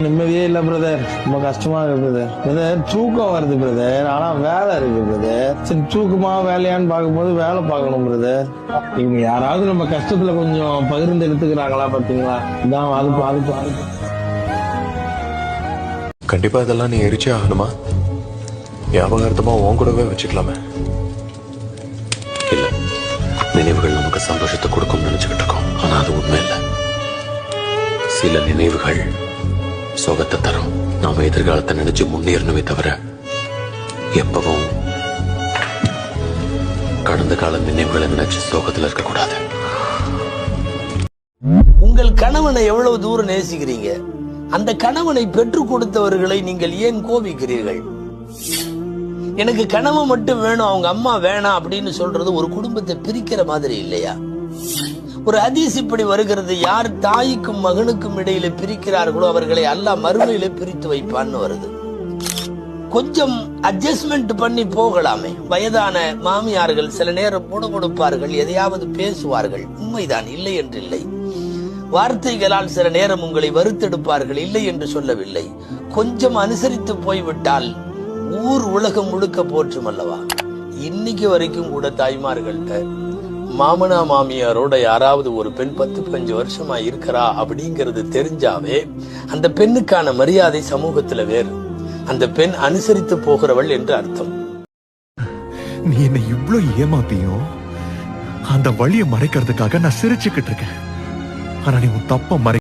நிம்மதியே இல்ல பிரதர் ரொம்ப கஷ்டமா இருக்கு பிரதர் பிரதர் தூக்கம் வருது பிரதர் ஆனா வேலை இருக்கு பிரதர் சரி தூக்கமா வேலையான்னு பார்க்கும்போது வேலை பார்க்கணும் பிரதர் இவங்க யாராவது நம்ம கஷ்டத்துல கொஞ்சம் பகிர்ந்து எடுத்துக்கிறாங்களா பாத்தீங்களா? இதான் அது பாது கண்டிப்பா இதெல்லாம் நீ எரிச்சே ஆகணுமா? ஞாபகார்த்தமா உன் கூடவே வச்சுக்கலாமே. இல்ல நினைவுகள் நமக்கு சந்தோஷத்தை கொடுக்கும் நினைச்சுக்கிட்டு இருக்கோம். ஆனா அது உண்மை இல்ல. சில நினைவுகள் சோகத்தை தரும். நாம எதிர்காலத்தை நினைச்சு முன்னேறணுமே தவிர எப்பவும் கடந்த கால நினைவுகளை நினைச்சு சோகத்துல இருக்கக்கூடாது. உங்கள் கணவனை எவ்வளவு தூரம் நேசிக்கிறீங்க? அந்த கணவனை பெற்றுக் கொடுத்தவர்களை நீங்கள் ஏன் கோபிக்கிறீர்கள்? எனக்கு கணவன் மட்டும் வேணும் அவங்க அம்மா வேணாம் அப்படின்னு சொல்றது ஒரு குடும்பத்தை பிரிக்கிற மாதிரி இல்லையா? ஒரு ஹதீஸ் இப்படி வருகிறது யார் தாய்க்கும் மகனுக்கும் இடையில பிரிக்கிறார்களோ அவர்களை அல்லா மறுமையில பிரித்து வைப்பான்னு வருது. கொஞ்சம் அட்ஜஸ்ட்மெண்ட் பண்ணி போகலாமே. வயதான மாமியார்கள் சில நேரம் கொடுப்பார்கள் எதையாவது பேசுவார்கள். உண்மைதான் இல்லை என்று இல்லை. வார்த்தைகளால் சில நேரம் உங்களை வறுத்தெடுப்பார்கள் இல்லை என்று சொல்லவில்லை. கொஞ்சம் அனுசரித்து போய்விட்டால் ஊர் உலகம் முழுக்க போற்றும் அல்லவா? இன்னைக்கு வரைக்கும் கூட தாய்மார்கள்ட்ட மாமனா மாமியாரோட யாராவது ஒரு பெண் பத்து பதினஞ்சு வருஷமா இருக்கிறா அப்படிங்கறது தெரிஞ்சாவே அந்த பெண்ணுக்கான மரியாதை சமூகத்துல வேறு. அந்த பெண் அனுசரித்து போகிறவள் என்று அர்த்தம். நீ என்னை இவ்வளவு ஏமாத்தியும் அந்த வழியை மறைக்கிறதுக்காக நான் சிரிச்சுக்கிட்டு இருக்கேன். ஆனா நீ உன் தப்ப மறை